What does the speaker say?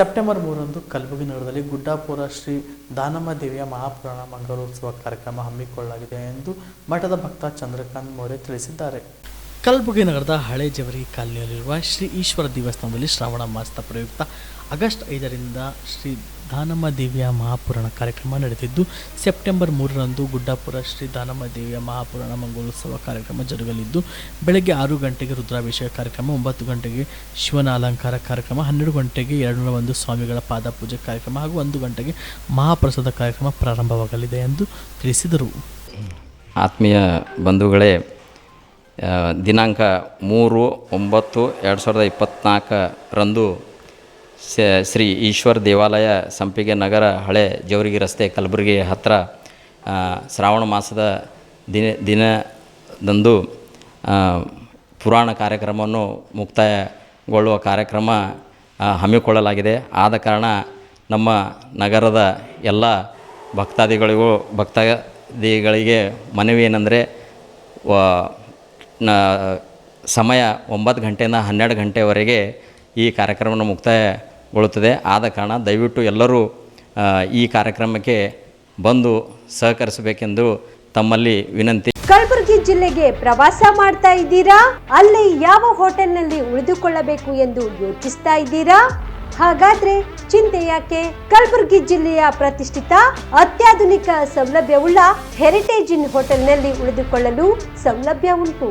September ಮೂರರಂದು ಕಲಬುರಗಿ ನಗರದಲ್ಲಿ ಗುಡ್ಡಾಪುರ ಶ್ರೀ ದಾನಮ್ಮ ದೇವಿಯ ಮಹಾಪುರಾಣ ಮಂಗಳೋತ್ಸವ ಕಾರ್ಯಕ್ರಮ ಹಮ್ಮಿಕೊಳ್ಳಲಾಗಿದೆ ಎಂದು ಮಠದ ಭಕ್ತ ಚಂದ್ರಕಾಂತ್ ಮೌರ್ಯ ತಿಳಿಸಿದ್ದಾರೆ. ಕಲಬುರಗಿ ನಗರದ ಹಳೆ ಜವರಿ ಕಾಲನಿಯಲ್ಲಿರುವ ಶ್ರೀ ಈಶ್ವರ ದೇವಸ್ಥಾನದಲ್ಲಿ ಶ್ರಾವಣ ಮಾಸದ ಪ್ರಯುಕ್ತ ಆಗಸ್ಟ್ ಐದರಿಂದ ಶ್ರೀ ದಾನಮ್ಮ ದೇವಿಯ ಮಹಾಪುರಾಣ ಕಾರ್ಯಕ್ರಮ ನಡೆದಿದ್ದು, ಸೆಪ್ಟೆಂಬರ್ ಮೂರರಂದು ಗುಡ್ಡಾಪುರ ಶ್ರೀ ದಾನಮ್ಮ ದೇವಿಯ ಮಹಾಪುರಾಣ ಮಂಗಳೋತ್ಸವ ಕಾರ್ಯಕ್ರಮ ಜರುಗಲಿದ್ದು, ಬೆಳಗ್ಗೆ ಆರು ಗಂಟೆಗೆ ರುದ್ರಾಭಿಷೇಕ ಕಾರ್ಯಕ್ರಮ, ಒಂಬತ್ತು ಗಂಟೆಗೆ ಶಿವನ ಅಲಂಕಾರ ಕಾರ್ಯಕ್ರಮ, ಹನ್ನೆರಡು ಗಂಟೆಗೆ ಎರಡು ಒಂದು ಸ್ವಾಮಿಗಳ ಪಾದಪೂಜೆ ಕಾರ್ಯಕ್ರಮ ಹಾಗೂ ಒಂದು ಗಂಟೆಗೆ ಮಹಾಪ್ರಸಾದ ಕಾರ್ಯಕ್ರಮ ಪ್ರಾರಂಭವಾಗಲಿದೆ ಎಂದು ತಿಳಿಸಿದರು. ಆತ್ಮೀಯ ಬಂಧುಗಳೇ ದಿನಾಂಕ ಮೂರು ಒಂಬತ್ತು ಎರಡು ಸಾವಿರದ ಇಪ್ಪತ್ತ್ನಾಲ್ಕರಂದು ಶ್ರೀ ಈಶ್ವರ ದೇವಾಲಯ ಸಂಪಿಗೆ ನಗರ ಹಳೆ ಜವರಿಗೆ ರಸ್ತೆ ಕಲಬುರಗಿ ಹತ್ತಿರ ಶ್ರಾವಣ ಮಾಸದ ದಿನ, ದಿನದಂದು ಪುರಾಣ ಕಾರ್ಯಕ್ರಮವನ್ನು ಮುಕ್ತಾಯಗೊಳ್ಳುವ ಕಾರ್ಯಕ್ರಮ ಹಮ್ಮಿಕೊಳ್ಳಲಾಗಿದೆ. ಆದ ಕಾರಣ ನಮ್ಮ ನಗರದ ಎಲ್ಲ ಭಕ್ತಾದಿಗಳಿಗೂ, ಭಕ್ತಾದಿಗಳಿಗೆ ಮನವಿ ಏನಂದರೆ ಸಮಯ ಒಂಬತ್ತು ಗಂಟೆಯಿಂದ ಹನ್ನೆರಡು ಗಂಟೆವರೆಗೆ ಈ ಕಾರ್ಯಕ್ರಮವನ್ನು ಮುಕ್ತಾಯಗೊಳ್ಳುತ್ತದೆ ಆದ ಕಾರಣ ದಯವಿಟ್ಟು ಎಲ್ಲರೂ ಈ ಕಾರ್ಯಕ್ರಮಕ್ಕೆ ಬಂದು ಸಹಕರಿಸಬೇಕೆಂದು ತಮ್ಮಲ್ಲಿ ವಿನಂತಿ. ಕಲಬುರಗಿ ಜಿಲ್ಲೆಗೆ ಪ್ರವಾಸ ಮಾಡ್ತಾ ಇದ್ದೀರಾ? ಅಲ್ಲಿ ಯಾವ ಹೋಟೆಲ್ನಲ್ಲಿ ಉಳಿದುಕೊಳ್ಳಬೇಕು ಎಂದು ಯೋಚಿಸ್ತಾ ಇದ್ದೀರಾ? ಹಾಗಾದ್ರೆ ಚಿಂತೆ ಯಾಕೆ? ಕಲಬುರಗಿ ಜಿಲ್ಲೆಯ ಪ್ರತಿಷ್ಠಿತ ಅತ್ಯಾಧುನಿಕ ಸೌಲಭ್ಯವುಳ್ಳ ಹೆರಿಟೇಜ್ ಇನ್ ಹೋಟೆಲ್ನಲ್ಲಿ ಉಳಿದುಕೊಳ್ಳಲು ಸೌಲಭ್ಯ ಉಂಟು.